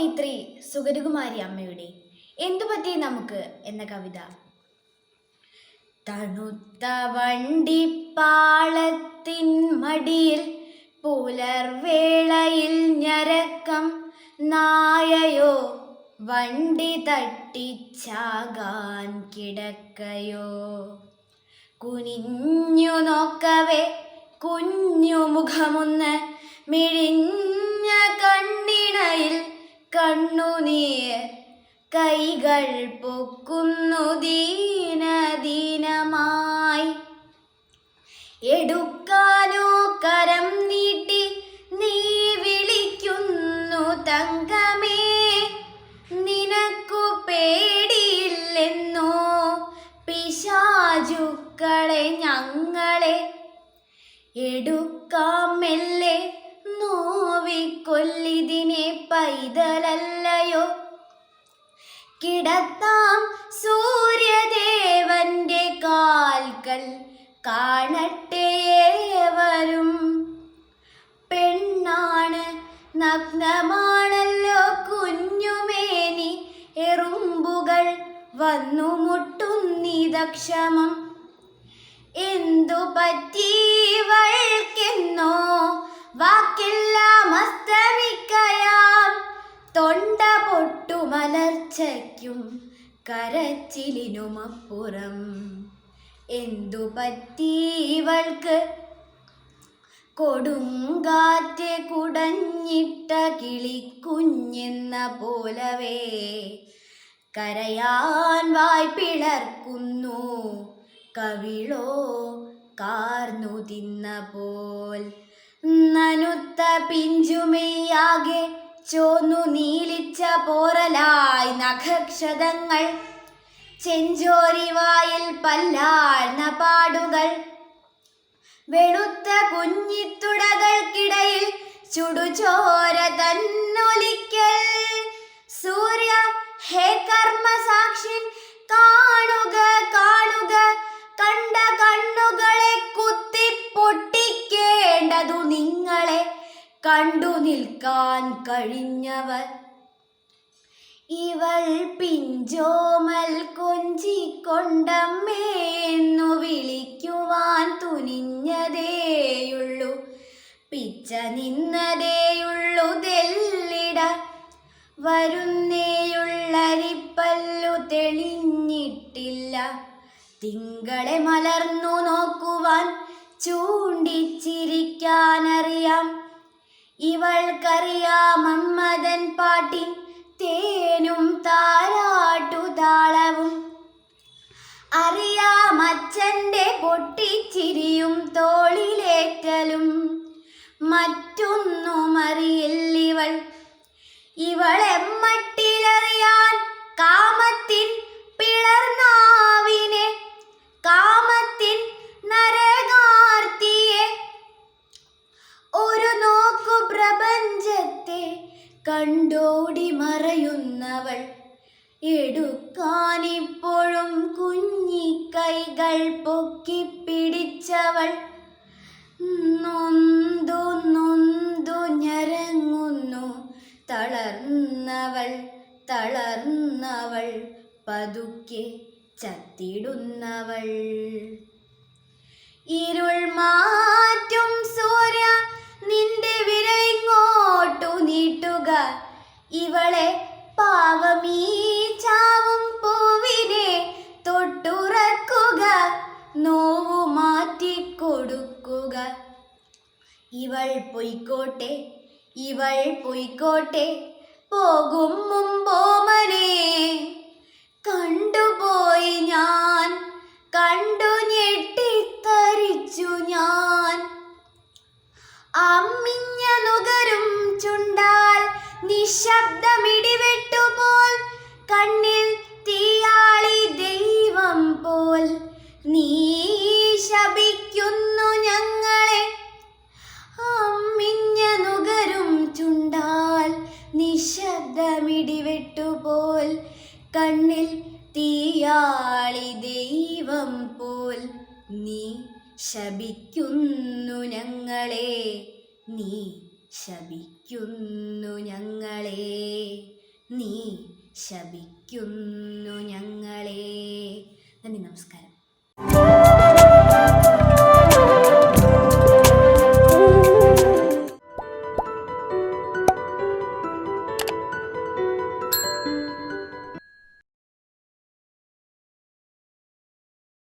കവയിത്രി സുഗരകുമാരി അമ്മയുടെ എന്തു പറ്റി നമുക്ക് എന്ന കവിത. തണുത്ത വണ്ടിപ്പാളത്തിൻ മടിയിൽ പുലർവേളയിൽ ഞരക്കം നായയോ? വണ്ടി തട്ടിച്ചാകാൻ കിടക്കയോ? കുനിഞ്ഞു നോക്കവേ കുഞ്ഞു മുഖമൊന്ന് മിഴിഞ്ഞ കൈകൾ പൊക്കുന്നു ദീനദീനമായി. എടുക്കാനോ കരം നീട്ടി നീ വിളിക്കുന്നു തങ്കമേ. നിനക്കു പേടിയില്ലെന്നോ? പിശാചുക്കളെ ഞങ്ങളെ. എടുക്കാം മെല്ലെ നോവിക്കൊല്ലിതിനെ പൈതലല്ലയോ? കിടത്താം സൂര്യദേവന്റെ കാൽകൾ. കാണട്ടെയേവരും പെണ്ണാണ് നഗ്നമാണല്ലോ കുഞ്ഞുമേനി. എറുമ്പുകൾ വന്നു മുട്ടുന്നിതക്ഷമം എന്തു പറ്റീവൾക്കെന്നോ വാക്കെല്ലാം അസ്തമിക്കയാം. പൊട്ടുമലർച്ചയ്ക്കും കരച്ചിലിനുമപ്പുറം എന്തു പറ്റി ഇവൾക്ക്? കൊടുങ്കാറ്റ് കുടഞ്ഞിട്ട കിളിക്കുഞ്ഞെന്ന പോലവേ. കരയാൻ വായ് പിളർക്കുന്നു. കവിളോ കാർന്നു തിന്ന പോൽ നനുത്ത പിഞ്ചുമെയ്യാകെ ചോന്നു നീലിച്ച പോറലായി നഖക്ഷതങ്ങൾ. ചെഞ്ചോരിവായിൽ പല്ലാഴ്ന്ന പാടുകൾ. വെളുത്ത കുഞ്ഞിത്തുടകൾക്കിടയിൽ ചുടുചോര തന്നൊലിക്കൽ. സൂര്യ ഹേ കർമ്മസാക്ഷിൻ കഴിഞ്ഞവർ. ഇവൾ പിഞ്ചോമൽ കൊഞ്ചിക്കൊണ്ടമ്മേന്നു വിളിക്കുവാൻ തുനിഞ്ഞതേയുള്ളൂ. പിച്ച നിന്നതേയുള്ളൂ തെല്ലിട. വരുന്നേയുള്ളരിപ്പല്ലു തെളിഞ്ഞിട്ടില്ല. തിങ്കളെ മലർന്നു നോക്കുവാൻ ചൂണ്ടിച്ചിരിക്കാനറിയാം. ഇവൾക്കറിയാം മമ്മദൻ പാട്ടിൻ തേനും താരാട്ടു താളവും അറിയാം അച്ഛന്റെ പൊട്ടിച്ചിരിയും തോളിലേറ്റലും. മറ്റൊന്നും അറിയില്ലിവൾ മറയുന്നവൾ എടുക്കാനിപ്പോഴും കുഞ്ഞിക്കൈകൾ പൊക്കി പിടിച്ചവൾ. നൊന്തു നൊന്തു ഞരങ്ങുന്നു. തളർന്നവൾ തളർന്നവൾ പതുക്കെ ചത്തിടുന്നവൾ. ഇരുൾ മാറ്റും സൂര്യ നിന്റെ വിരയിങ്ങോട്ടു നീട്ടുക. ഇവളെ ഇവൾ പൊയ്ക്കോട്ടെ ഇവൾ പൊയ്ക്കോട്ടെ പോകും മുമ്പോമനെ കണ്ടുപോയി ഞാൻ കണ്ടു ഞെട്ടിത്തരിച്ചു ഞാൻ. അമ്മിഞ്ഞ നുകരും ചുണ്ടാൽ നിശബ്ദമിടിവെട്ടുപോൽ നീ ശപിക്കുന്നു ഞങ്ങളെ. നീ ശപിക്കുന്നു ഞങ്ങളെ. നീ ശപിക്കുന്നു ഞങ്ങളെ. നന്ദി നമസ്കാരം.